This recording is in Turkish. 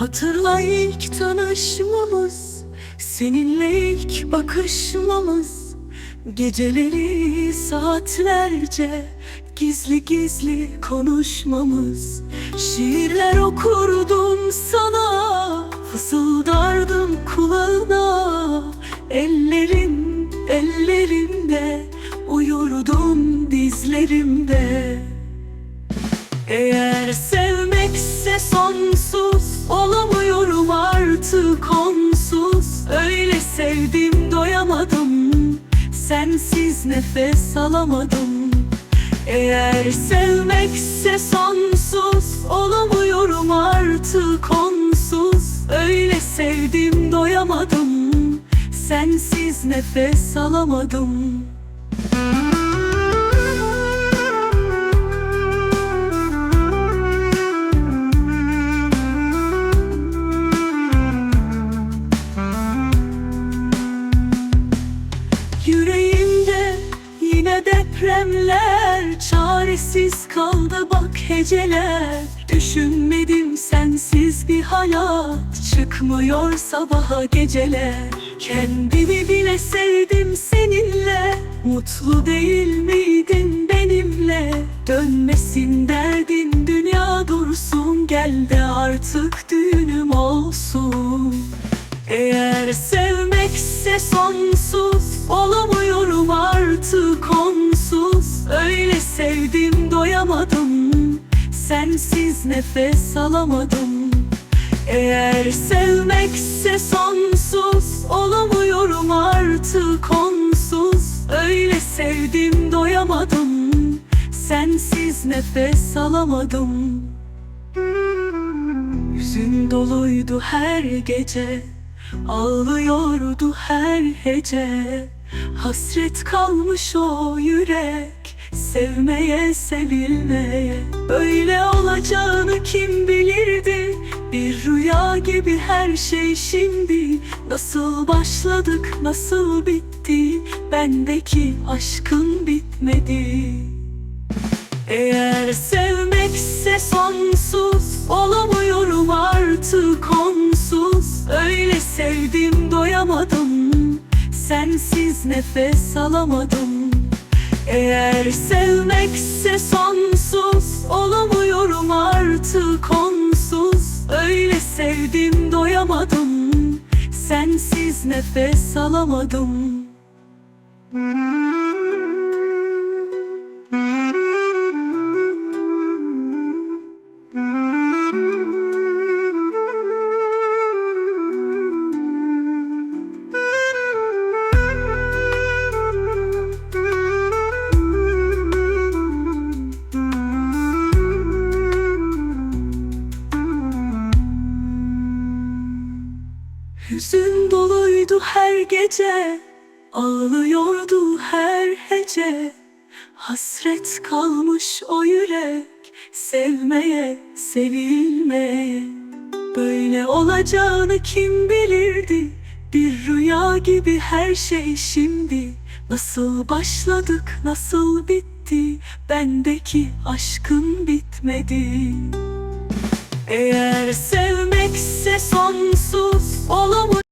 Hatırla ilk tanışmamız Seninle ilk bakışmamız. Geceleri saatlerce Gizli gizli konuşmamız. Şiirler okurdum sana Fısıldardım kulağına. Ellerin ellerimde Uyurdum dizlerimde. Eğer sevmekse sonsuz Olamıyorum artık onsuz? Öyle sevdim doyamadım. Sensiz nefes alamadım. Eğer sevmekse sonsuz Olamıyorum artık onsuz? Öyle sevdim doyamadım. Sensiz nefes alamadım depremler Çaresiz kaldı bak heceler. Düşünmedim sensiz bir hayat Çıkmıyor sabaha geceler. Kendimi bile sevdim seninle Mutlu değil miydin benimle? Dönmesin derdin dünya dursun Gel de artık düğünüm olsun. Eğer sevmekse sonsuz Olamıyorum artık onsuz Öyle sevdim doyamadım. Sensiz nefes alamadım. Eğer sevmekse sonsuz Olamıyorum artık onsuz. Öyle sevdim doyamadım. Sensiz nefes alamadım. Yüzün doluydu her gece Ağlıyordu her hece. Hasret kalmış o yürek Sevmeye sevilmeye Böyle olacağını kim bilirdi? Bir rüya gibi her şey şimdi. Nasıl başladık nasıl bitti? Bendeki aşkın bitmedi. Eğer sevmekse sonsuz Olamıyorum artık onsuz. Öyle sevdim doyamadım. Sensiz nefes alamadım Eğer sevmekse sonsuz Olamıyorum artık onsuz. Öyle sevdim doyamadım. Sensiz nefes alamadım. Hüzün doluydu her gece Ağlıyordu her hece. Hasret kalmış o yürek Sevmeye, sevilmeye. Böyle olacağını kim bilirdi? Bir rüya gibi her şey şimdi. Nasıl başladık, nasıl bitti? Bendeki aşkın bitmedi. Eğer sevmekse sonsuz olamıyor